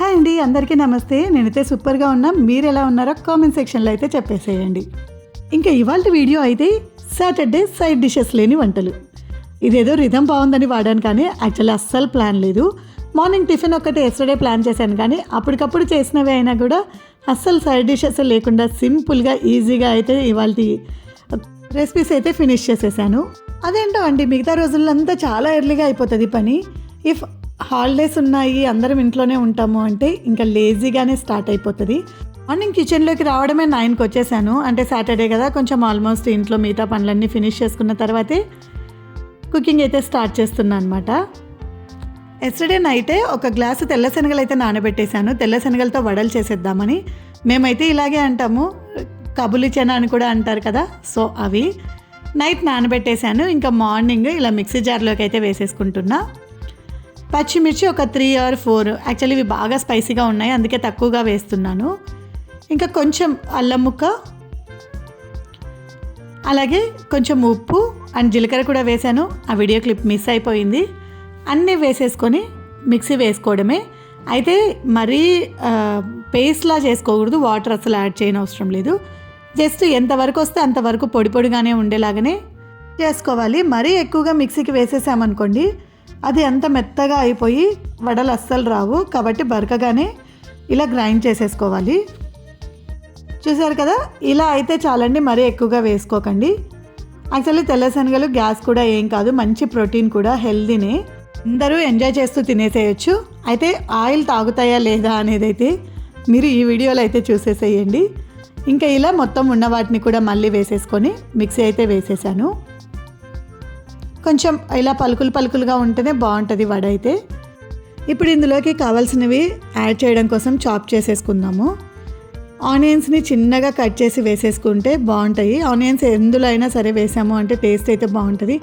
Hi అండి అందరికీ నమస్తే. నేనైతే సూపర్గా ఉన్నా. మీరు ఎలా ఉన్నారో కామెంట్ సెక్షన్లో అయితే చెప్పేసేయండి. ఇంకా ఇవాళ వీడియో అయితే సాటర్డే సైడ్ డిషెస్ లేని వంటలు. ఇదేదో రిధం బాగుందని వాడాను కానీ యాక్చువల్లీ అస్సలు ప్లాన్ లేదు. మార్నింగ్ టిఫిన్ ఒక్కటి ఎస్టర్డే ప్లాన్ చేశాను కానీ అప్పటికప్పుడు చేసినవి అయినా కూడా అస్సలు సైడ్ డిషెస్ లేకుండా సింపుల్గా ఈజీగా అయితే ఇవాళ రెసిపీస్ అయితే ఫినిష్ చేసేసాను. అదేంటో అండి మిగతా రోజులంతా చాలా ఎర్లీగా అయిపోతుంది పని. ఇఫ్ హాలిడేస్ ఉన్నాయి అందరం ఇంట్లోనే ఉంటాము అంటే ఇంకా లేజీగానే స్టార్ట్ అయిపోతుంది. మార్నింగ్ కిచెన్లోకి రావడమే నైన్కి వచ్చేసాను. అంటే సాటర్డే కదా కొంచెం ఆల్మోస్ట్ ఇంట్లో మిగతా పనులన్నీ ఫినిష్ చేసుకున్న తర్వాతే కుకింగ్ అయితే స్టార్ట్ చేస్తున్నాను అనమాట ఎస్టర్డే నైటే ఒక గ్లాసు తెల్ల శనగలు అయితే నానబెట్టేశాను. తెల్ల శనగలతో వడలు చేసేద్దామని. మేమైతే ఇలాగే అంటాము. కబులి చెన అని కూడా అంటారు కదా సో అవి. నైట్ నానబెట్టేశాను. ఇంకా మార్నింగ్ ఇలా మిక్సీ జార్లోకి అయితే వేసేసుకుంటున్నా. పచ్చిమిర్చి ఒక త్రీ ఆర్ ఫోర్. యాక్చువల్లీ ఇవి బాగా స్పైసీగా ఉన్నాయి. అందుకే తక్కువగా వేస్తున్నాను. ఇంకా కొంచెం అల్లం ముక్క. అలాగే కొంచెం ఉప్పు అండ్ జీలకర్ర కూడా వేశాను. ఆ వీడియో క్లిప్ మిస్ అయిపోయింది. అన్నీ వేసేసుకొని మిక్సీ వేసుకోవడమే. అయితే మరీ పేస్ట్లా చేసుకోకూడదు. వాటర్ అసలు యాడ్ చేయని అవసరం లేదు. జస్ట్ ఎంతవరకు వస్తే అంతవరకు పొడి పొడిగానే ఉండేలాగానే చేసుకోవాలి. మరీ ఎక్కువగా మిక్సీకి వేసేసామనుకోండి అది అంత మెత్తగా అయిపోయి వడలు అస్సలు రావు. కాబట్టి బరకగానే ఇలా గ్రైండ్ చేసేసుకోవాలి. చూసారు కదా? ఇలా అయితే చాలండి మరీ ఎక్కువగా వేసుకోకండి. యాక్చువల్లీ తెల్లశనగలు గ్యాస్ కూడా ఏం కాదు మంచి ప్రోటీన్ కూడా హెల్దీనే. అందరూ ఎంజాయ్ చేస్తూ తినేసేయచ్చు. అయితే ఆయిల్ తాగుతాయా లేదా అనేది అయితే మీరు ఈ వీడియోలో అయితే చూసేసేయండి. ఇంకా ఇలా మొత్తం ఉన్న వాటిని కూడా మళ్ళీ వేసేసుకొని మిక్సీ అయితే వేసేసాను. కొంచెం ఇలా పలుకులు పలుకులుగా ఉంటేనే బాగుంటుంది వడ అయితే. ఇప్పుడు ఇందులోకి కావాల్సినవి యాడ్ చేయడం కోసం చాప్ చేసేసుకుందాము. ఆనియన్స్ని చిన్నగా కట్ చేసి వేసేసుకుంటే బాగుంటాయి. ఆనియన్స్ ఎందులో అయినా సరే వేసాము అంటే టేస్ట్ అయితే బాగుంటుంది.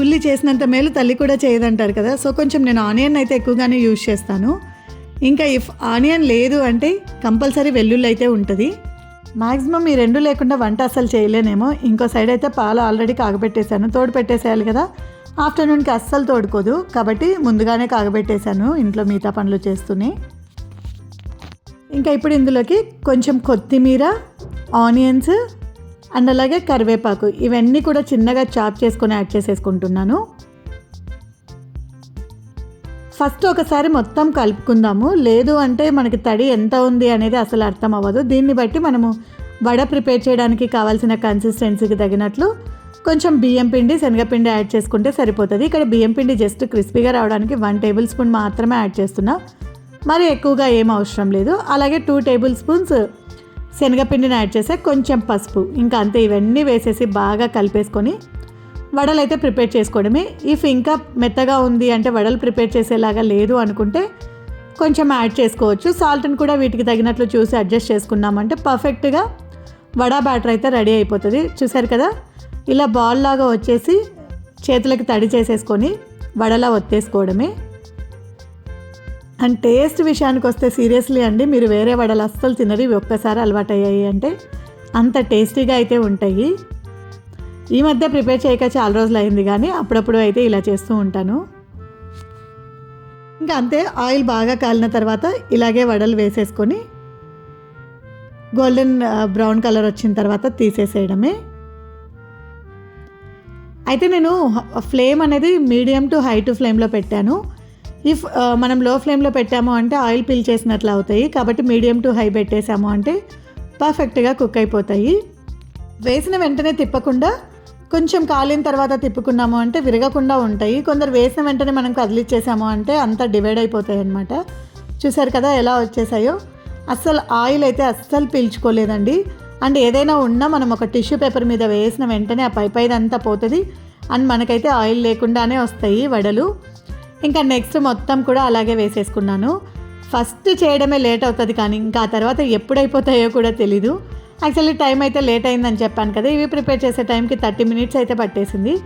ఉల్లి చేసినంత మేలు తల్లి కూడా చేయదంటారు కదా. సో కొంచెం నేను ఆనియన్ అయితే ఎక్కువగానే యూజ్ చేస్తాను. ఇంకా ఇఫ్ ఆనియన్ లేదు అంటే కంపల్సరీ వెల్లుల్లి అయితే ఉంటుంది. మ్యాక్సిమం ఈ రెండు లేకుండా వంట అస్సలు చేయలేనేమో. ఇంకో సైడ్ అయితే పాలు ఆల్రెడీ కాగబెట్టేశాను. తోడు పెట్టేసేయాలి కదా. ఆఫ్టర్నూన్కి అస్సలు తోడుకోదు. కాబట్టి ముందుగానే కాగబెట్టేశాను ఇంట్లో మిగతా పనులు చేస్తూనే. ఇంకా ఇప్పుడు ఇందులోకి కొంచెం కొత్తిమీర ఆనియన్స్ అండ్ అలాగే కరివేపాకు. ఇవన్నీ కూడా చిన్నగా చాప్ చేసుకొని యాడ్ చేసేసుకుంటున్నాను. ఫస్ట్ ఒకసారి మొత్తం కలుపుకుందాము. లేదు అంటే మనకి తడి ఎంత ఉంది అనేది అసలు అర్థం అవ్వదు. దీన్ని బట్టి మనము వడ ప్రిపేర్ చేయడానికి కావాల్సిన కన్సిస్టెన్సీకి తగినట్లు కొంచెం బియ్యం పిండి శనగపిండి యాడ్ చేసుకుంటే సరిపోతుంది. ఇక్కడ బియ్యం పిండి జస్ట్ క్రిస్పీగా రావడానికి వన్ టేబుల్ స్పూన్ మాత్రమే యాడ్ చేస్తున్నా. మరి ఎక్కువగా ఏం అవసరం లేదు. అలాగే టూ టేబుల్ స్పూన్స్ శనగపిండిని యాడ్ చేసే కొంచెం పసుపు. ఇంకా అంతే ఇవన్నీ వేసేసి బాగా కలిపేసుకొని వడలు అయితే ప్రిపేర్ చేసుకోవడమే. ఇఫ్ ఇంకా మెత్తగా ఉంది అంటే వడలు ప్రిపేర్ చేసేలాగా లేదు అనుకుంటే కొంచెం యాడ్ చేసుకోవచ్చు. సాల్ట్ని కూడా వీటికి తగినట్లు చూసి అడ్జస్ట్ చేసుకున్నామంటే పర్ఫెక్ట్గా వడ బ్యాటర్ అయితే రెడీ అయిపోతుంది. చూసారు కదా? ఇలా బాల్ లాగా వచ్చేసి చేతులకి తడి చేసేసుకొని వడలా ఒత్తేసుకోవడమే. అండ్ టేస్ట్ విషయానికి వస్తే సీరియస్లీ అండి మీరు వేరే వడలు అస్సలు తినరు. ఇవి ఒక్కసారి అలవాటు అయ్యాయి అంటే అంత టేస్టీగా అయితే ఉంటాయి. ఈ మధ్య ప్రిపేర్ చేయక చాలా రోజులు అయింది కానీ అప్పుడప్పుడు అయితే ఇలా చేస్తూ ఉంటాను. ఇంకా అంతే ఆయిల్ బాగా కాలిన తర్వాత ఇలాగే వడలు వేసేసుకొని గోల్డెన్ బ్రౌన్ కలర్ వచ్చిన తర్వాత తీసేసేయడమే. అయితే నేను ఫ్లేమ్ అనేది మీడియం టు హై టు ఫ్లేమ్లో పెట్టాను. ఇఫ్ మనం లో ఫ్లేమ్లో పెట్టాము అంటే ఆయిల్ పీల్ చేసినట్లు అవుతాయి. కాబట్టి మీడియం టు హై పెట్టేసాము అంటే పర్ఫెక్ట్గా కుక్ అయిపోతాయి. వేసిన వెంటనే తిప్పకుండా కొంచెం కాలిన తర్వాత తిప్పుకున్నాము అంటే విరగకుండా ఉంటాయి. కొందరు వేసిన వెంటనే మనం కదిలిచ్చేసాము అంటే అంతా డివైడ్ అయిపోతాయి అనమాట చూసారు కదా ఎలా వచ్చేసాయో? అస్సలు ఆయిల్ అయితే అస్సలు పీల్చుకోలేదండి. అండ్ ఏదైనా ఉన్నా మనం ఒక టిష్యూ పేపర్ మీద వేసిన వెంటనే ఆ పై పైదంతా పోతుంది. అండ్ మనకైతే ఆయిల్ లేకుండానే వస్తాయి వడలు. ఇంకా నెక్స్ట్ మొత్తం కూడా అలాగే వేసేసుకున్నాను. ఫస్ట్ చేయడమే లేట్ అవుతుంది కానీ ఇంకా ఆ తర్వాత ఎప్పుడైపోతాయో కూడా తెలీదు. యాక్చువల్లీ టైం అయితే లేట్ అయిందని చెప్పాను కదా ఇవి ప్రిపేర్ చేసే టైంకి థర్టీ మినిట్స్ అయితే పట్టేసింది.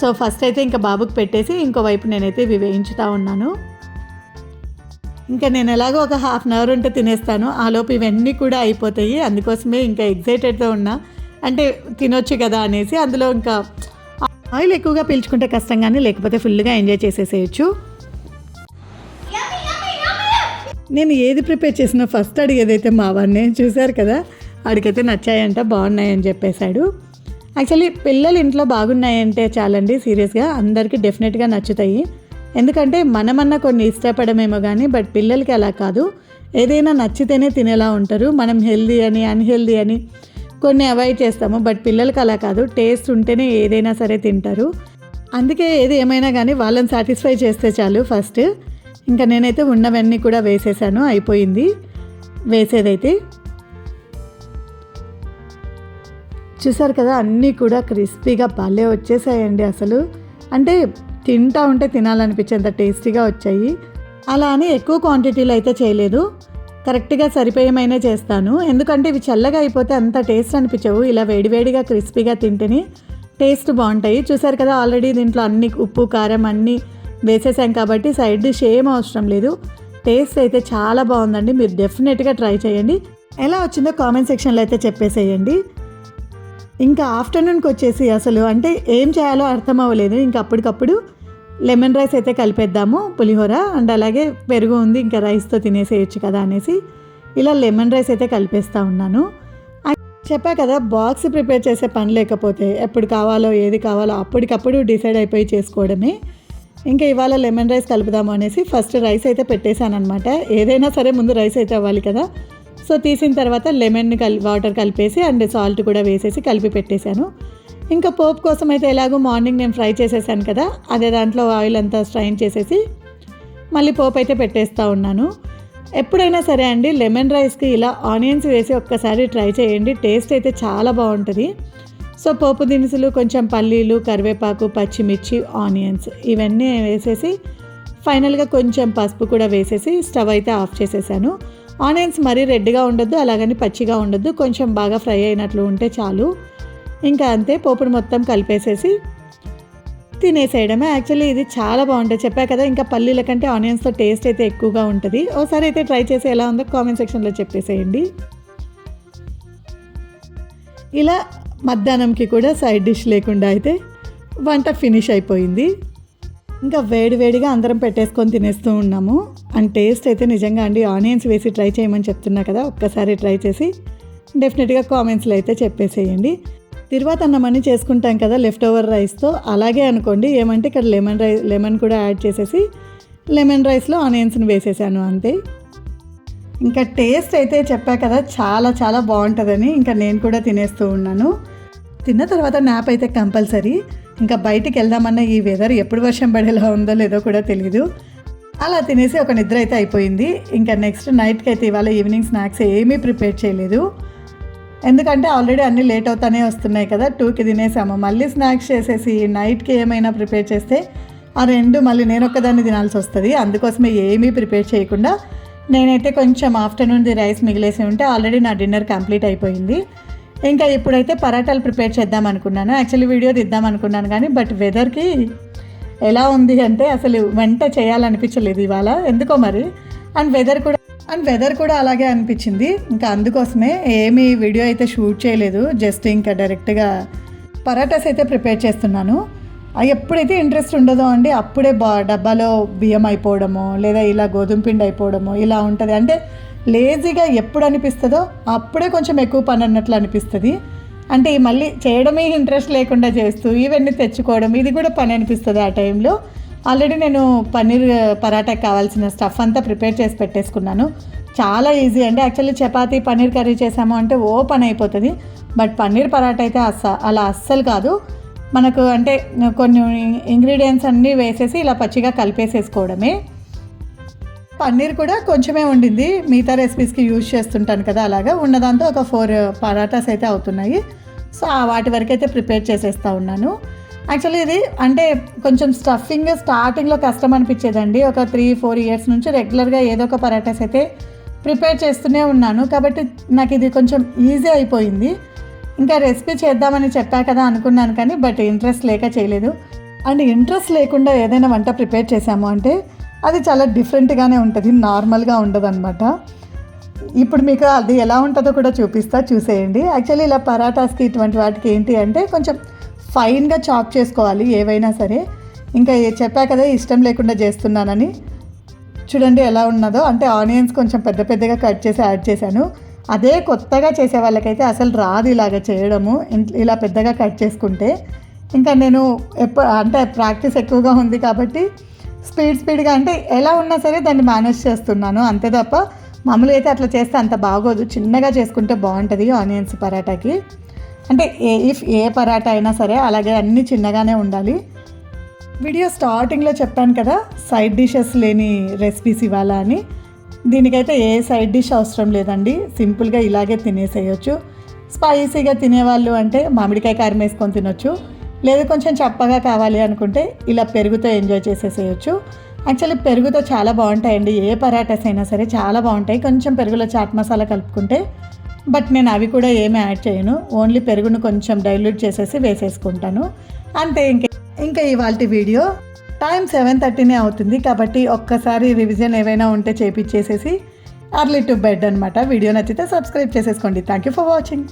సో ఫస్ట్ అయితే ఇంకా బాబుకి పెట్టేసి ఇంకో వైపు నేనైతే ఇవి వేయించుతూ ఉన్నాను. ఇంకా నేను ఎలాగో ఒక హాఫ్ అన్ అవర్ ఉంటే తినేస్తాను. ఆలోపు ఇవన్నీ కూడా అయిపోతాయి. అందుకోసమే ఇంకా ఎగ్జైటెడ్తో ఉన్నా. అంటే తినొచ్చు కదా అనేసి అందులో ఇంకా ఆయిల్ ఎక్కువగా పీల్చుకుంటే కష్టం కానీ లేకపోతే ఫుల్గా ఎంజాయ్ చేసేసేయచ్చు. నేను ఏది ప్రిపేర్ చేసినా ఫస్ట్ అడిగేదైతే మా వాడినే. చూశారు కదా? అడిగితే నచ్చాయంట బాగున్నాయని చెప్పేశాడు. యాక్చువల్లీ పిల్లలు ఇంట్లో బాగున్నాయంటే చాలండి సీరియస్గా అందరికీ డెఫినెట్గా నచ్చుతాయి. ఎందుకంటే మనమన్నా కొన్ని ఇష్టపడమేమో కానీ బట్ పిల్లలకి అలా కాదు. ఏదైనా నచ్చితేనే తినేలా ఉంటారు. మనం హెల్దీ అని అన్హెల్దీ అని కొన్ని అవాయిడ్ చేస్తాము బట్ పిల్లలకి అలా కాదు. టేస్ట్ ఉంటేనే ఏదైనా సరే తింటారు. అందుకే ఏది ఏమైనా కానీ వాళ్ళని సాటిస్ఫై చేస్తే చాలు ఫస్ట్. ఇంకా నేనైతే ఉన్నవన్నీ కూడా వేసేసాను అయిపోయింది. వేసేదైతే చూసారు కదా అన్నీ కూడా క్రిస్పీగా భలే వచ్చేసాయండి అసలు. అంటే తింటా ఉంటే తినాలనిపించేంత టేస్టీగా వచ్చాయి. అలా అని ఎక్కువ క్వాంటిటీలో అయితే చేయలేదు. కరెక్ట్గా సరిపోయేమైనా చేస్తాను. ఎందుకంటే ఇవి చల్లగా అయిపోతే అంత టేస్ట్ అనిపించవు. ఇలా వేడివేడిగా క్రిస్పీగా తింటేనే టేస్ట్ బాగుంటాయి. చూసారు కదా ఆల్రెడీ దీంట్లో అన్ని ఉప్పు కారం అన్నీ వేసేసాం కాబట్టి సైడ్ డిష్ ఏం అవసరం లేదు. టేస్ట్ అయితే చాలా బాగుందండి. మీరు డెఫినెట్గా ట్రై చేయండి. ఎలా వచ్చిందో కామెంట్ సెక్షన్లో అయితే చెప్పేసేయండి. ఇంకా ఆఫ్టర్నూన్కి వచ్చేసి అసలు అంటే ఏం చేయాలో అర్థం అవ్వలేదు. ఇంకా అప్పటికప్పుడు లెమన్ రైస్ అయితే కలిపేద్దాము పులిహోర అండ్ అలాగే పెరుగు ఉంది ఇంకా రైస్తో తినేసేయచ్చు కదా అనేసి ఇలా లెమన్ రైస్ అయితే కలిపేస్తూ ఉన్నాను. చెప్పా కదా బాక్స్ ప్రిపేర్ చేసే పని లేకపోతే ఎప్పుడు కావాలో ఏది కావాలో అప్పటికప్పుడు డిసైడ్ అయిపోయి చేసుకోవడమే. ఇంకా ఇవాళ లెమన్ రైస్ కలుపుదాము అనేసి ఫస్ట్ రైస్ అయితే పెట్టేశాను అనమాట ఏదైనా సరే ముందు రైస్ అయితే అవ్వాలి కదా. సో తీసిన తర్వాత లెమన్ కల్ వాటర్ కలిపేసి అండ్ సాల్ట్ కూడా వేసేసి కలిపి పెట్టేశాను. ఇంకా పోపు కోసం అయితే ఎలాగో మార్నింగ్ నేను ఫ్రై చేసేసాను కదా అదే దాంట్లో ఆయిల్ అంతా స్ట్రైన్ చేసేసి మళ్ళీ పోపు అయితే పెట్టేస్తూ ఉన్నాను. ఎప్పుడైనా సరే అండి లెమన్ రైస్కి ఇలా ఆనియన్స్ వేసి ఒక్కసారి ట్రై చేయండి టేస్ట్ అయితే చాలా బాగుంటుంది. సో పోపు దినుసులు కొంచెం పల్లీలు కరివేపాకు పచ్చిమిర్చి ఆనియన్స్ ఇవన్నీ వేసేసి ఫైనల్గా కొంచెం పసుపు కూడా వేసేసి స్టవ్ అయితే ఆఫ్ చేసేసాను. ఆనియన్స్ మరీ రెడ్గా ఉండొద్దు అలాగని పచ్చిగా ఉండొద్దు కొంచెం బాగా ఫ్రై అయినట్లు ఉంటే చాలు. ఇంకా అంతే పోపుడు మొత్తం కలిపేసేసి తినేసేయడమే. యాక్చువల్లీ ఇది చాలా బాగుంటుంది చెప్పా కదా ఇంకా పల్లీల కంటే ఆనియన్స్తో టేస్ట్ అయితే ఎక్కువగా ఉంటుంది. ఓసారి అయితే ట్రై చేసి ఎలా ఉందో కామెంట్ సెక్షన్లో చెప్పేసేయండి. ఇలా మధ్యాహ్నంకి కూడా సైడ్ డిష్ లేకుండా అయితే వంట ఫినిష్ అయిపోయింది. ఇంకా వేడి వేడిగా అందరం పెట్టేసుకొని తినేస్తూ ఉన్నాము. అండ్ టేస్ట్ అయితే నిజంగా అండి ఆనియన్స్ వేసి ట్రై చేయమని చెప్తున్నా కదా ఒక్కసారి ట్రై చేసి డెఫినెట్గా కామెంట్స్లో అయితే చెప్పేసేయండి. తిరువాత అన్నమని చేసుకుంటాం కదా లెఫ్ట్ ఓవర్ రైస్తో అలాగే అనుకోండి ఏమంటే ఇక్కడ లెమన్ రైస్ లెమన్ కూడా యాడ్ చేసేసి లెమన్ రైస్లో ఆనియన్స్ని వేసేసాను అంతే. ఇంకా టేస్ట్ అయితే చెప్పా కదా చాలా చాలా బాగుంటుందని ఇంకా నేను కూడా తినేస్తూ ఉన్నాను. తిన్న తర్వాత నాప్ అయితే కంపల్సరీ. ఇంకా బయటికి వెళ్దామన్న ఈ వెదర్ ఎప్పుడు వర్షం పడేలా ఉందో లేదో కూడా తెలియదు అలా తినేసి ఒక నిద్ర అయితే అయిపోయింది. ఇంకా నెక్స్ట్ నైట్కి అయితే ఇవాళ ఈవినింగ్ స్నాక్స్ ఏమీ ప్రిపేర్ చేయలేదు. ఎందుకంటే ఆల్రెడీ అన్నీ లేట్ అవుతానే వస్తున్నాయి కదా టూకి తినేసాము. మళ్ళీ స్నాక్స్ చేసేసి నైట్కి ఏమైనా ప్రిపేర్ చేస్తే ఆ రెండు మళ్ళీ నేను ఒక్కదాన్ని తినాల్సి వస్తుంది. అందుకోసమే ఏమీ ప్రిపేర్ చేయకుండా నేనైతే కొంచెం ఆఫ్టర్నూన్ది రైస్ మిగిలేసి ఉంటే ఆల్రెడీ నా డిన్నర్ కంప్లీట్ అయిపోయింది. ఇంకా ఇప్పుడైతే పరాటాలు ప్రిపేర్ చేద్దాం అనుకున్నాను. యాక్చువల్లీ వీడియో తీద్దాం అనుకున్నాను కానీ బట్ వెదర్కి ఎలా ఉంది అంటే అసలు వంట చేయాలనిపించలేదు ఇవాళ. ఎందుకో మరి? అండ్ వెదర్ కూడా అండ్ వెదర్ కూడా అలాగే అనిపించింది. ఇంకా అందుకోసమే ఏమీ వీడియో అయితే షూట్ చేయలేదు. జస్ట్ ఇంకా డైరెక్ట్గా పరాటాస్ అయితే ప్రిపేర్ చేస్తున్నాను. ఎప్పుడైతే ఇంట్రెస్ట్ ఉండదో అండి అప్పుడే బా డబ్బాలో బియ్యం అయిపోవడము లేదా ఇలా గోధుమ పిండి అయిపోవడము ఇలా ఉంటుంది. అంటే లేజీగా ఎప్పుడు అనిపిస్తుందో అప్పుడే కొంచెం ఎక్కువ పని అన్నట్లు అనిపిస్తుంది. అంటే మళ్ళీ చేయడమే ఇంట్రెస్ట్ లేకుండా చేస్తూ ఇవన్నీ తెచ్చుకోవడం ఇది కూడా పని అనిపిస్తుంది ఆ టైంలో. ఆల్రెడీ నేను పన్నీర్ పరాటాకి కావాల్సిన స్టఫ్ అంతా ప్రిపేర్ చేసి పెట్టేసుకున్నాను. చాలా ఈజీ అండి. యాక్చువల్లీ చపాతి పన్నీర్ కర్రీ చేసాము అంటే ఓ పని అయిపోతుంది. బట్ పన్నీర్ పరాటా అయితే అస్స అలా అస్సలు కాదు. మనకు అంటే కొన్ని ఇంగ్రీడియంట్స్ అన్నీ వేసేసి ఇలా పచ్చిగా కలిపేసేసుకోవడమే. పన్నీర్ కూడా కొంచెమే ఉండింది. మిగతా రెసిపీస్కి యూజ్ చేస్తుంటాను కదా అలాగా. ఉన్నదాంతో ఒక ఫోర్ uh, పరాటాస్ అయితే అవుతున్నాయి. సో ఆ వాటి వరకు అయితే ప్రిపేర్ చేసేస్తూ ఉన్నాను. యాక్చువల్లీ ఇది అంటే కొంచెం స్టఫింగ్ స్టార్టింగ్లో కష్టం అనిపించేదండి. ఒక త్రీ ఫోర్ ఇయర్స్ నుంచి రెగ్యులర్గా ఏదో ఒక పరాటాస్ అయితే ప్రిపేర్ చేస్తూనే ఉన్నాను. కాబట్టి నాకు ఇది కొంచెం ఈజీ అయిపోయింది. ఇంకా రెసిపీ చేద్దామని చెప్పా కదా అనుకున్నాను కానీ బట్ ఇంట్రెస్ట్ లేక చేయలేదు. అండ్ ఇంట్రెస్ట్ లేకుండా ఏదైనా వంట ప్రిపేర్ చేసాము అంటే అది చాలా డిఫరెంట్గానే ఉంటుంది నార్మల్గా ఉండదు అనమాట ఇప్పుడు మీకు అది ఎలా ఉంటుందో కూడా చూపిస్తా చూసేయండి. యాక్చువల్లీ ఇలా పరాటాస్కి ఇటువంటి వాటికి ఏంటి అంటే కొంచెం ఫైన్గా చాప్ చేసుకోవాలి ఏవైనా సరే. ఇంకా చెప్పా కదా ఇష్టం లేకుండా చేస్తున్నానని. చూడండి ఎలా ఉన్నదో అంటే ఆనియన్స్ కొంచెం పెద్ద పెద్దగా కట్ చేసి యాడ్ చేశాను. అదే కొత్తగా చేసే వాళ్ళకైతే అసలు రాదు ఇలాగ చేయడము ఇలా పెద్దగా కట్ చేసుకుంటే. ఇంకా నేను ఎప్పుడు అంటే ప్రాక్టీస్ ఎక్కువగా ఉంది కాబట్టి స్పీడ్ స్పీడ్గా అంటే ఎలా ఉన్నా సరే దాన్ని మేనేజ్ చేస్తున్నాను అంతే తప్ప మామూలుగా అయితే అట్లా చేస్తే అంత బాగోదు. చిన్నగా చేసుకుంటే బాగుంటుంది ఆనియన్స్ పరాటాకి. అంటే ఏ ఇఫ్ ఏ పరాటా అయినా సరే అలాగే అన్నీ చిన్నగానే ఉండాలి. వీడియో స్టార్టింగ్లో చెప్పాను కదా సైడ్ డిషెస్ లేని రెసిపీస్ ఇవ్వాలా అని. దీనికైతే ఏ సైడ్ డిష్ అవసరం లేదండి. సింపుల్గా ఇలాగే తినేసేయచ్చు. స్పైసీగా తినేవాళ్ళు అంటే మామిడికాయ కారం వేసుకొని తినొచ్చు. లేదు కొంచెం చప్పగా కావాలి అనుకుంటే ఇలా పెరుగుతో ఎంజాయ్ చేసేసేయచ్చు. యాక్చువల్లీ పెరుగుతో చాలా బాగుంటాయండి. ఏ పరాటాస్ అయినా సరే చాలా బాగుంటాయి. కొంచెం పెరుగులో చాట్ మసాలా కలుపుకుంటే బట్ నేను అవి కూడా ఏమి యాడ్ చేయను. ఓన్లీ పెరుగును కొంచెం డైల్యూట్ చేసేసి వేసేసుకుంటాను. అంతే ఇంకా ఇంకా ఇవాళ వీడియో. టైం సెవెన్ థర్టీనే అవుతుంది కాబట్టి ఒక్కసారి రివిజన్ ఏవైనా ఉంటే చేపించేసేసి అర్లీ టు బెడ్ అనమాట వీడియో నచ్చితే సబ్స్క్రైబ్ చేసేసుకోండి. Thank you for watching.